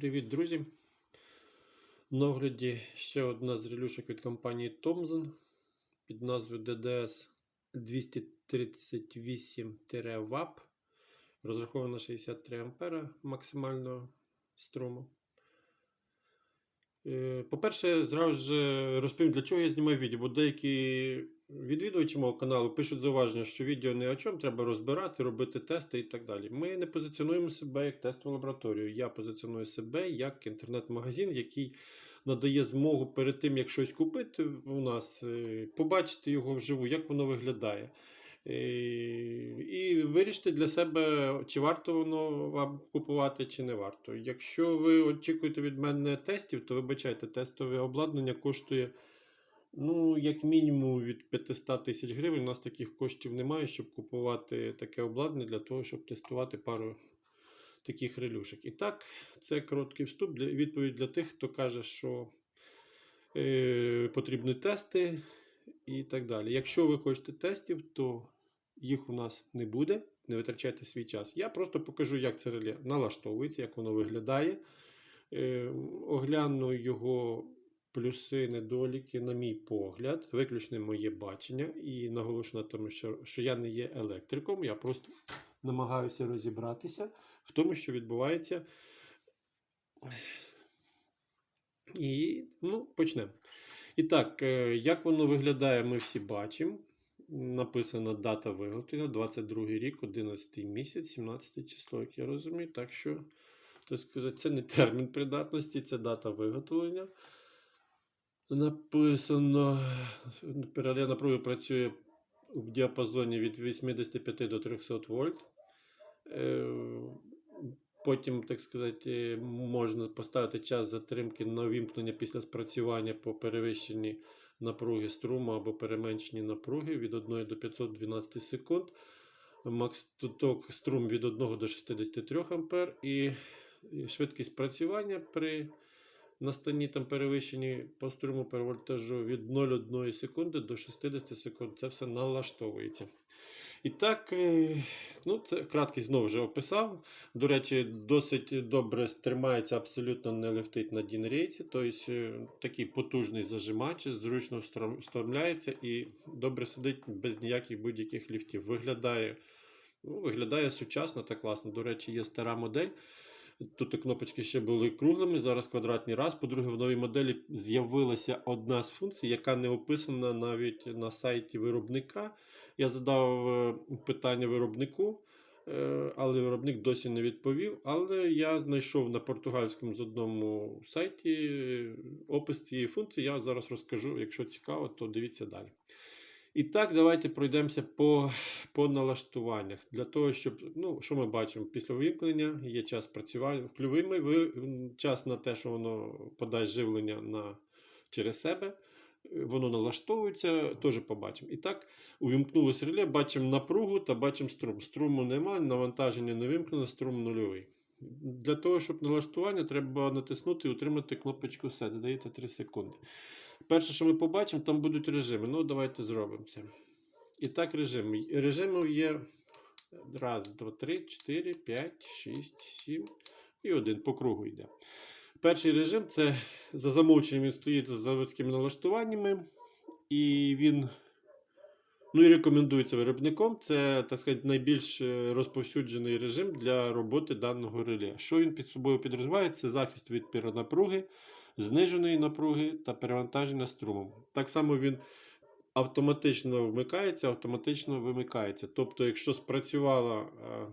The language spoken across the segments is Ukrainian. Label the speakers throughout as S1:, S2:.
S1: Привіт, друзі! На огляді ще одна з релюшок від компанії Thomson під назвою DDS 238-WAP. Розрахована 63 А максимального струму. Е, По-перше, зразу ж розповім, для чого я знімаю відео, бо деякі відвідувачі мого каналу пишуть зауваження, що відео не о чому, треба розбирати, робити тести і так далі. Ми не позиціонуємо себе як тестову лабораторію. Я позиціоную себе як інтернет-магазин, який надає змогу перед тим, як щось купити у нас, е, побачити його вживу, як воно виглядає. Е, І вирішити для себе, чи варто воно вам купувати, чи не варто. Якщо ви очікуєте від мене тестів, то вибачайте, тестове обладнання коштує ну, як мінімум від 500 тисяч гривень. У нас таких коштів немає, щоб купувати таке обладнання для того, щоб тестувати пару таких релюшок. І так, це короткий вступ для відповідь для тих, хто каже, що е, потрібні тести і так далі. Якщо ви хочете тестів, то їх у нас не буде. Не витрачайте свій час. Я просто покажу, як це реле налаштовується, як воно виглядає. Е, огляну його плюси, недоліки, на мій погляд, виключне моє бачення. І наголошую на тому, що, що я не є електриком, я просто намагаюся розібратися в тому, що відбувається. І ну, почнемо. І так, е, як воно виглядає, ми всі бачимо. Написана дата виготовлення 22 рік, 11 місяць, 17 число, як я розумію. Так що, так сказати, це не термін придатності, це дата виготовлення. Написано, перелія напруги працює в діапазоні від 85 до 300 вольт. Е, Потім, так сказати, можна поставити час затримки на вімкнення після спрацювання по перевищенні напруги струму або переменшенні напруги від 1 до 512 секунд. Макс ток струм від 1 до 63 А і швидкість спрацювання при настанні там перевищенні по струму перевольтажу від 0,1 секунди до 60 секунд. Це все налаштовується. І так, е, ну, це краткий знову вже описав. До речі, досить добре тримається, абсолютно не летить на дінрейці. Тобто е, такий потужний зажимач, зручно встро- встромляється і добре сидить без ніяких будь-яких ліфтів. Виглядає, ну, виглядає сучасно та класно. До речі, є стара модель. Тут кнопочки ще були круглими, зараз квадратні раз. По-друге, в новій моделі з'явилася одна з функцій, яка не описана навіть на сайті виробника. Я задав е, питання виробнику, е, але виробник досі не відповів. Але я знайшов на португальському з одному сайті е, опис цієї функції. Я зараз розкажу. Якщо цікаво, то дивіться далі. І так, давайте пройдемося по, по налаштуваннях. Для того, щоб, ну, що ми бачимо, після вимкнення є час працювання клювими, ви, час на те, що воно подасть живлення на, через себе. е, Воно налаштовується, теж побачимо. І так, увімкнулося реле, бачимо напругу та бачимо струм. Струму немає, навантаження не вимкнено, струм нульовий. Для того, щоб налаштування, треба натиснути і утримати кнопочку Set. Здається, 3 секунди. Перше, що ми побачимо, там будуть режими. Ну, давайте зробимо це. І так, режими. Режимів є раз, два, три, чотири, п'ять, шість, сім і один по кругу йде. Перший режим це за замовченням він стоїть з заводськими налаштуваннями, і він ну, і рекомендується виробником. Це, так сказати, найбільш е, розповсюджений режим для роботи даного реле. Що він під собою підрозуміває? Це захист від перенапруги, зниженої напруги та перевантаження струмом. Так само він автоматично вмикається, автоматично вимикається. Тобто, якщо спрацювало е,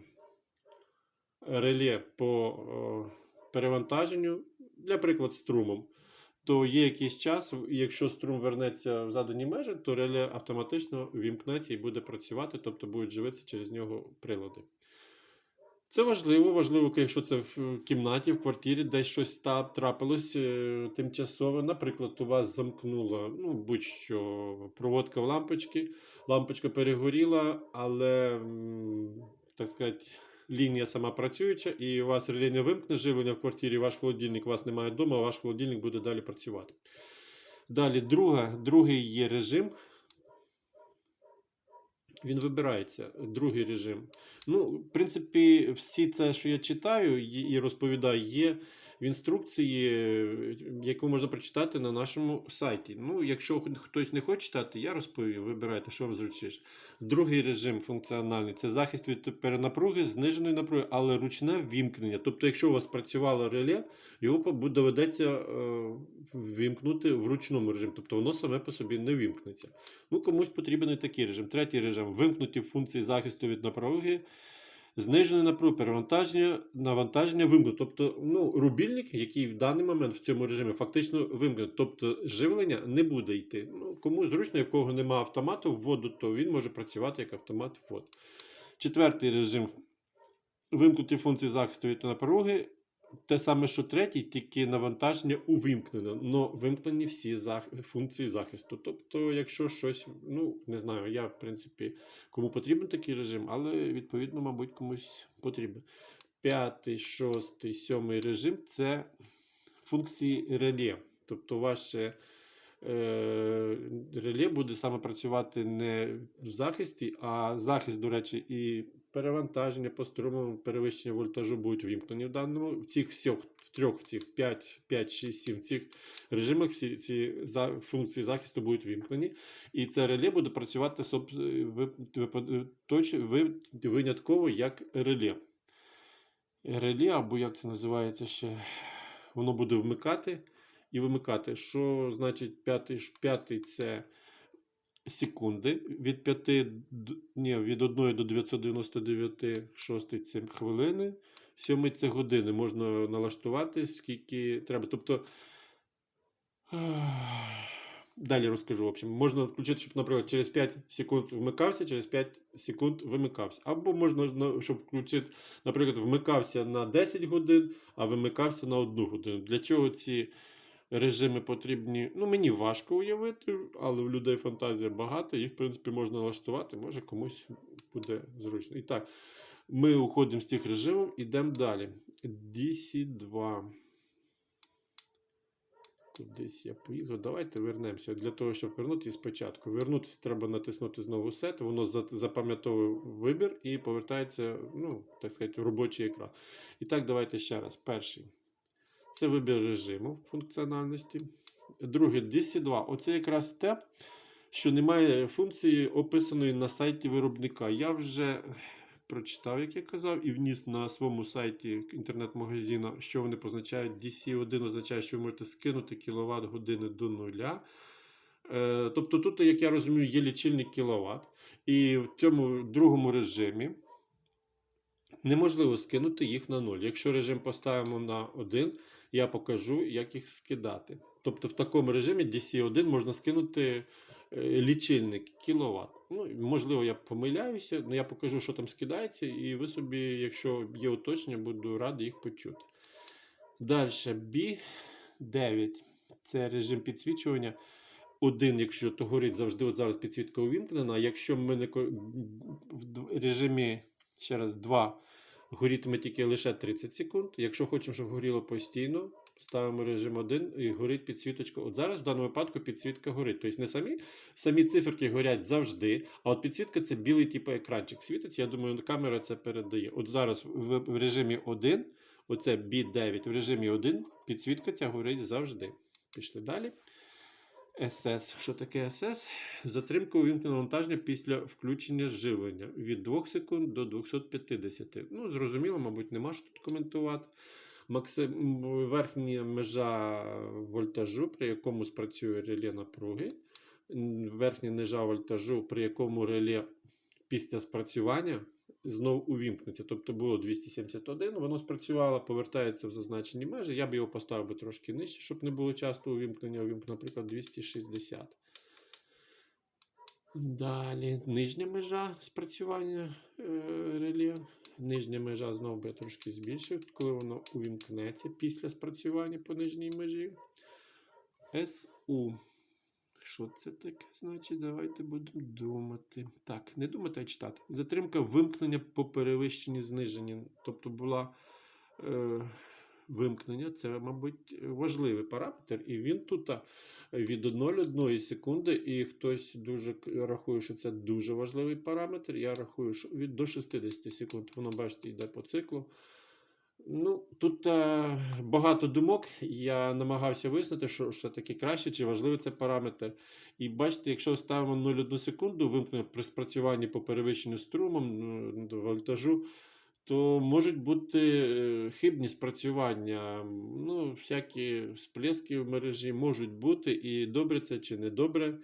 S1: реле по е, перевантаженню, для прикладу, струмом, то є якийсь час, якщо струм вернеться в задані межі, то реле автоматично вімкнеться і буде працювати, тобто будуть живитися через нього прилади. Це важливо, важливо, якщо це в кімнаті, в квартирі, десь щось трапилось е, тимчасово. Наприклад, у вас замкнула, ну, будь-що, проводка в лампочки, лампочка перегоріла, але, так сказати, лінія сама працююча, і у вас реле не вимкне живлення в квартирі, ваш холодильник, у вас немає вдома, ваш холодильник буде далі працювати. Далі, друга, другий є режим. Він вибирається, другий режим. Ну, в принципі, всі це, що я читаю і розповідаю, є в інструкції, яку можна прочитати на нашому сайті. Ну, якщо хтось не хоче читати, я розповім. Вибирайте, що вам зручніше. Другий режим функціональний це захист від перенапруги, зниженої напруги, але ручне ввімкнення. Тобто, якщо у вас працювало реле, його доведеться е, ввімкнути в ручному режимі. Тобто воно саме по собі не вімкнеться. Ну, комусь потрібен і такий режим. Третій режим вимкнуті функції захисту від напруги. Знижене перевантаження, навантаження вимкнуто. Тобто, ну, рубільник, який в даний момент в цьому режимі фактично вимкнено. Тобто живлення не буде йти. Ну, кому зручно, в кого немає автомату вводу, то він може працювати як автомат ввод. Четвертий режим вимкнуті функції захисту від напруги. Те саме, що третій, тільки навантаження увімкнено. Но вимкнені всі зах... функції захисту. Тобто, якщо щось, ну не знаю, я, в принципі, кому потрібен такий режим, але відповідно, мабуть, комусь потрібен. П'ятий, шостий, сьомий режим це функції реле. Тобто, ваше е, реле буде саме працювати не в захисті, а захист, до речі, і перевантаження по струму, перевищення вольтажу будуть вімкнені в даному. В цих всіх в трьох, в цих 5, 5, 6, 7, в цих режимах всі ці функції захисту будуть вімкнені. І це реле буде працювати винятково як реле. Реле, або як це називається ще, воно буде вмикати і вимикати. Що значить п'ятий, п'ятий це секунди від 5 до, ні, від 1 до 999, шостий це хвилини, сьомий це години. Можна налаштувати, скільки треба. Тобто. Далі розкажу. В общем, можна включити, щоб, наприклад, через 5 секунд вмикався, через 5 секунд вимикався. Або можна, щоб включити, наприклад, вмикався на 10 годин, а вимикався на 1 годину. Для чого ці режими потрібні? Ну, мені важко уявити, але в людей фантазія багата, їх, в принципі, можна налаштувати, може комусь буде зручно. І так, ми уходимо з цих режимів, йдемо далі. DC2. Кудись я поїхав. Давайте вернемося. Для того, щоб вернутися спочатку. Вернутися треба натиснути знову сет, воно запам'ятовує вибір і повертається, ну, так сказати, в робочий екран. І так, давайте ще раз. Перший. Це вибір режиму функціональності. Другий DC2. Оце якраз те, що немає функції, описаної на сайті виробника. Я вже прочитав, як я казав, і вніс на своєму сайті інтернет-магазину, що вони позначають. DC1 означає, що ви можете скинути кіловат години до нуля. Е, Тобто тут, як я розумію, є лічильник кіловат. І в цьому другому режимі неможливо скинути їх на 0. Якщо режим поставимо на 1, я покажу, як їх скидати. Тобто в такому режимі DC1 можна скинути е, лічильник кіловат. Ну, можливо, я помиляюся, але я покажу, що там скидається, і ви собі, якщо є уточнення, буду радий їх почути. Далі B9 це режим підсвічування. Один, якщо то горить завжди, от зараз підсвітка увімкнена. Якщо ми не в режимі ще раз 2 горітиме тільки лише 30 секунд. Якщо хочемо, щоб горіло постійно, ставимо режим 1 і горить підсвіточка. От зараз в даному випадку підсвітка горить. Тобто не самі, самі циферки горять завжди, а от підсвітка це білий типу екранчик світиться. Я думаю, камера це передає. От зараз в, в режимі 1, оце B9 в режимі 1, підсвітка ця горить завжди. Пішли далі. SS. Що таке SS? Затримка увімкненого навантаження після включення живлення від 2 секунд до 250. Ну, зрозуміло, мабуть, нема що тут коментувати. Максим... Верхня межа вольтажу, при якому спрацює реле напруги. Верхня межа вольтажу, при якому реле після спрацювання знову увімкнеться. Тобто було 271, воно спрацювало, повертається в зазначені межі. Я б його поставив би трошки нижче, щоб не було часто увімкнення. Увімкнено, наприклад, 260. Далі нижня межа спрацювання е, реле. Нижня межа знову би я трошки збільшив, коли воно увімкнеться після спрацювання по нижній межі. СУ. Що це таке значить? Давайте будемо думати. Так, не думати, а читати. Затримка вимкнення по перевищенні зниженні. Тобто була е, вимкнення, це, мабуть, важливий параметр. І він тут від 0,1 секунди, і хтось дуже рахує, що це дуже важливий параметр. Я рахую, що від до 60 секунд. Воно, бачите, йде по циклу. Ну, тут е, багато думок. Я намагався вияснити, що все-таки краще чи важливий цей параметр. І бачите, якщо ставимо 0,1 секунду, вимкнемо при спрацюванні по перевищенню струмом до вольтажу, то можуть бути е, хибні спрацювання. Ну, всякі всплески в мережі можуть бути, і добре це чи не добре.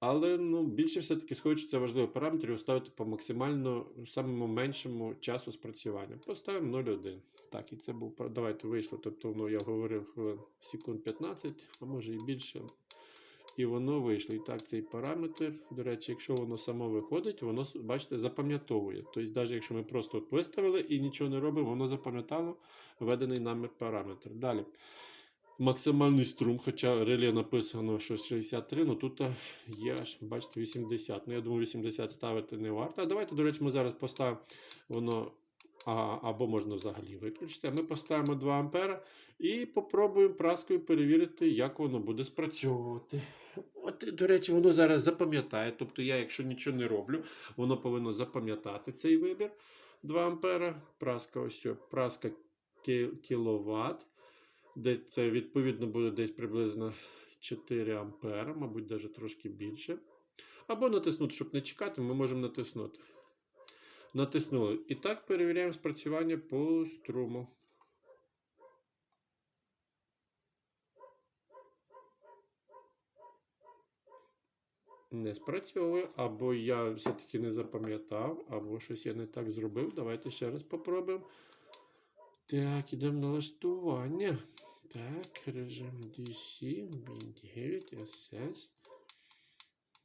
S1: Але ну, більше все-таки схочеться важливий параметр його ставити по максимально самому меншому часу спрацювання. Поставимо 0,1. Так, і це був Давайте вийшло. Тобто, ну, я говорив секунд 15, а може і більше. І воно вийшло. І так, цей параметр, до речі, якщо воно само виходить, воно, бачите, запам'ятовує. Тобто, навіть якщо ми просто виставили і нічого не робимо, воно запам'ятало введений нами параметр. Далі. Максимальний струм, хоча реле написано, що 63, ну тут е, є аж, бачите, 80. Ну, я думаю, 80 ставити не варто. А давайте, до речі, ми зараз поставимо воно, а, або можна взагалі виключити. Ми поставимо 2 ампера і попробуємо праскою перевірити, як воно буде спрацьовувати. От, до речі, воно зараз запам'ятає. Тобто, я, якщо нічого не роблю, воно повинно запам'ятати цей вибір 2 ампера. Праска ось, праска кіловат де це відповідно буде десь приблизно 4 ампера, мабуть, навіть трошки більше. Або натиснути, щоб не чекати, ми можемо натиснути. Натиснули. І так перевіряємо спрацювання по струму. Не спрацьовує, або я все-таки не запам'ятав, або щось я не так зробив. Давайте ще раз попробуємо. Так, ідемо на налаштування. Так, режим DC, B9, SS.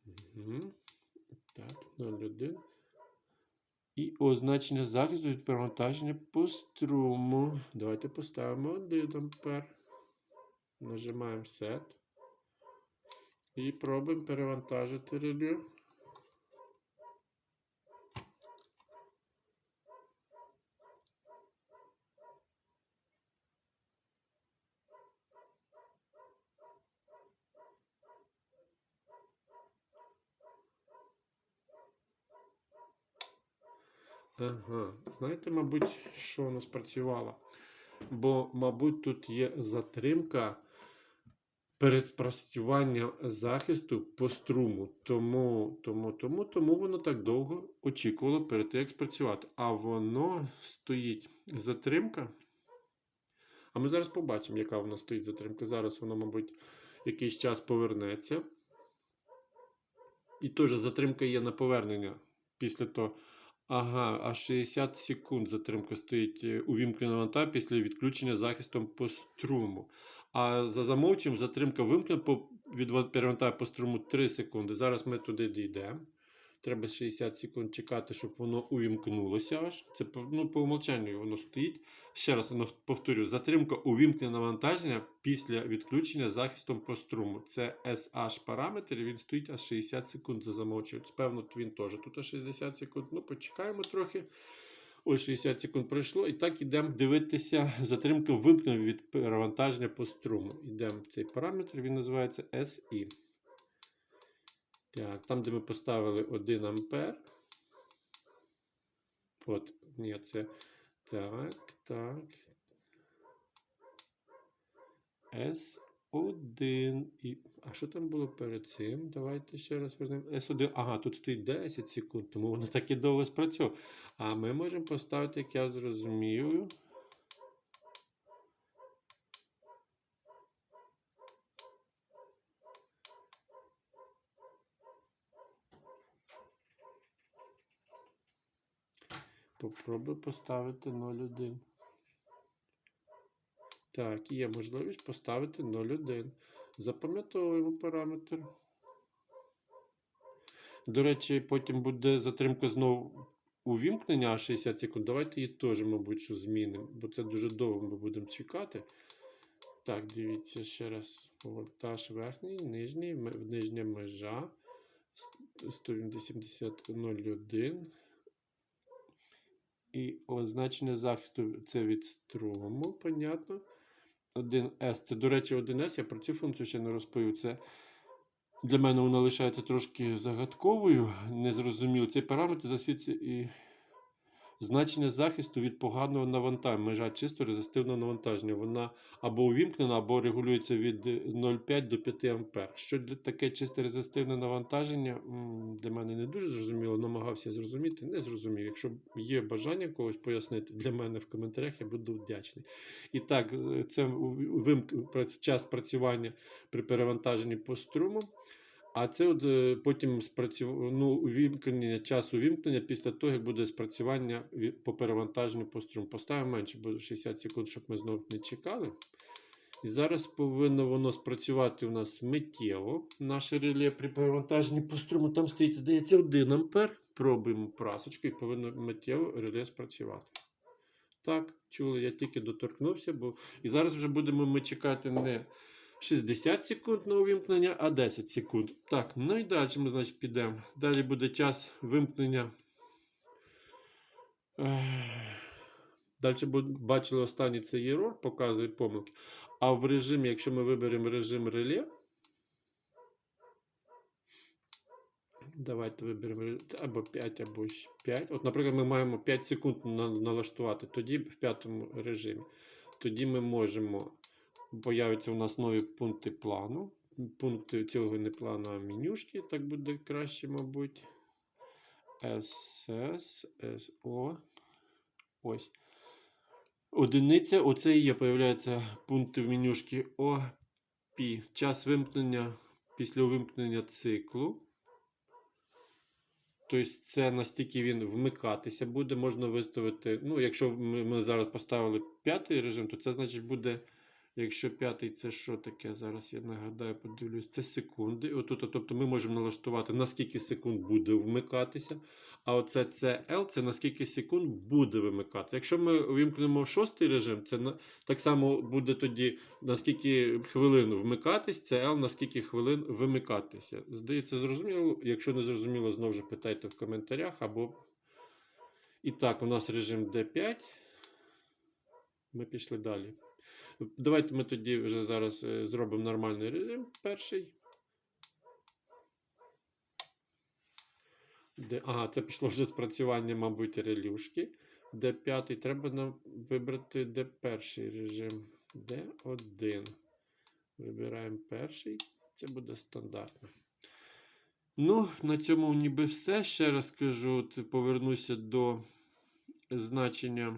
S1: Угу. Так, 01. І означення захисту від перевантаження по струму. Давайте поставимо 1 ампер. Нажимаємо Set. І пробуємо перевантажити реле. Ага. Знаєте, мабуть, що воно спрацювало? Бо, мабуть, тут є затримка перед спрацюванням захисту по струму. Тому, тому, тому, тому воно так довго очікувало перед тим, як спрацювати. А воно стоїть затримка. А ми зараз побачимо, яка вона стоїть затримка. Зараз воно, мабуть, якийсь час повернеться. І теж затримка є на повернення після того. Ага, аж 60 секунд затримка стоїть е, увімкнена ванта після відключення захистом по струму. А за замовченням затримка вимкнена по від перевантаю по струму 3 секунди. Зараз ми туди дійдемо. Треба 60 секунд чекати, щоб воно увімкнулося аж. Це ну, по умолчанню воно стоїть. Ще раз повторю: затримка увімкнення навантаження після відключення захистом по струму. Це SH параметр, і він стоїть аж 60 секунд за замовчуванням. Певно, він теж тут 60 секунд. Ну, почекаємо трохи. Ось 60 секунд пройшло. І так ідемо дивитися. Затримка вимкнена від перевантаження по струму. Йдемо в цей параметр, він називається SI. Так, там, де ми поставили 1 ампер. От, ні, це так, так. S1. І... А що там було перед цим? Давайте ще раз вернемо. S1. Ага, тут стоїть 10 секунд, тому воно так і довго спрацьовує. А ми можемо поставити, як я зрозумів. Попробую поставити 0,1. Так, є можливість поставити 0,1. Запам'ятовуємо параметр. До речі, потім буде затримка знову увімкнення 60 секунд. Давайте її теж, мабуть, що змінимо, бо це дуже довго ми будемо чекати. Так, дивіться ще раз. Вольтаж верхній, нижній, нижня межа 180.01. І означення захисту це від струму, понятно. 1С. Це, до речі, 1С. Я про цю функцію ще не розповів. Це для мене вона лишається трошки загадковою, незрозуміло. Цей параметр засвідчує і Значення захисту від поганого навантаження, межа чисто резистивного навантаження. Вона або увімкнена, або регулюється від е, 0,5 до 5 А. Що для таке чисте резистивне навантаження для мене не дуже зрозуміло, намагався зрозуміти, не зрозумів. Якщо є бажання когось пояснити для мене в коментарях, я буду вдячний. І так, це час працювання при перевантаженні по струму. А це от е, потім спрацю... ну, увімкнення, час увімкнення після того, як буде спрацювання по перевантаженню по струму. Поставимо менше, бо 60 секунд, щоб ми знову не чекали. І зараз повинно воно спрацювати у нас миттєво. Наше реле при перевантаженні по струму. Там стоїть, здається, 1 ампер. Пробуємо прасочку і повинно миттєво реле спрацювати. Так, чули, я тільки доторкнувся, бо і зараз вже будемо ми чекати не 60 секунд на увімкнення, а 10 секунд. Так, ну і далі ми, значить, підемо. Далі буде час вимкнення. Далі бачили останній цей ерор, показує помилки. А в режимі, якщо ми виберемо режим реле, давайте виберемо ре- або 5, або 5. От, наприклад, ми маємо 5 секунд налаштувати, тоді в п'ятому режимі. Тоді ми можемо, появляться у нас нові пункти плану. Пункти цього не плану, а менюшки, так буде краще, мабуть. SS, SO. Ось. Одиниця, оце і є, появляються пункти в менюшки OP. Час вимкнення після вимкнення циклу. Тобто це настільки він вмикатися буде, можна виставити. Ну, якщо ми зараз поставили п'ятий режим, то це значить буде. Якщо п'ятий, це що таке? Зараз я нагадаю, подивлюсь, це секунди. Отут, тобто ми можемо налаштувати, на скільки секунд буде вмикатися. А оце CL, це на скільки секунд буде вимикатися. Якщо ми увімкнемо шостий режим, це так само буде тоді на скільки хвилин вмикатись, CL на скільки хвилин вимикатися. Здається, зрозуміло. Якщо не зрозуміло, знову ж питайте в коментарях. або... І так, у нас режим D5. Ми пішли далі. Давайте ми тоді вже зараз е, зробимо нормальний режим перший. Де, ага, це пішло вже спрацювання, мабуть, релюшки. D5. Треба нам вибрати де перший режим. D1. Вибираємо перший. Це буде стандартно. Ну, на цьому ніби все. Ще раз скажу, повернуся до значення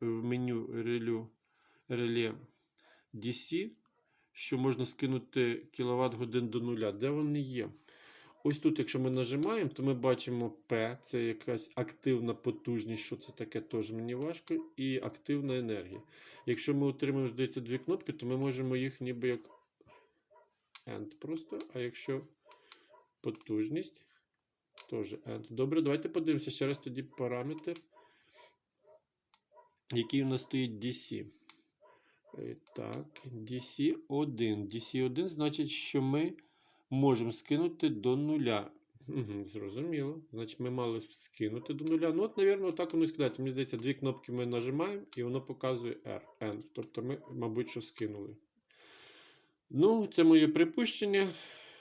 S1: в меню релю, реле DC, що можна скинути кВт годин до нуля. Де вони є? Ось тут, якщо ми нажимаємо, то ми бачимо P, це якась активна потужність, що це таке, теж мені важко, і активна енергія. Якщо ми отримаємо, здається, дві кнопки, то ми можемо їх ніби як End просто. А якщо потужність, теж End. Добре, давайте подивимося ще раз тоді параметр, який у нас стоїть DC. Е, Так, DC1. DC1 значить, що ми можемо скинути до нуля. Угу, зрозуміло. Значить, ми мали скинути до нуля. Ну, от, мабуть, так воно і скидається. Мені здається, дві кнопки ми нажимаємо, і воно показує R. End. Тобто ми, мабуть, що скинули. Ну, це моє припущення.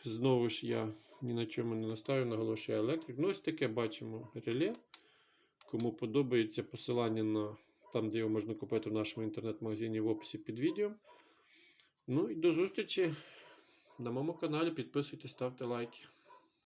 S1: Знову ж я ні на чому не наставлю, наголошую електрик. Ну, ось таке бачимо реле. Кому подобається посилання на там, де його можна купити в нашому інтернет-магазині в описі під відео. Ну і до зустрічі на моєму каналі. Підписуйтесь, ставте лайки.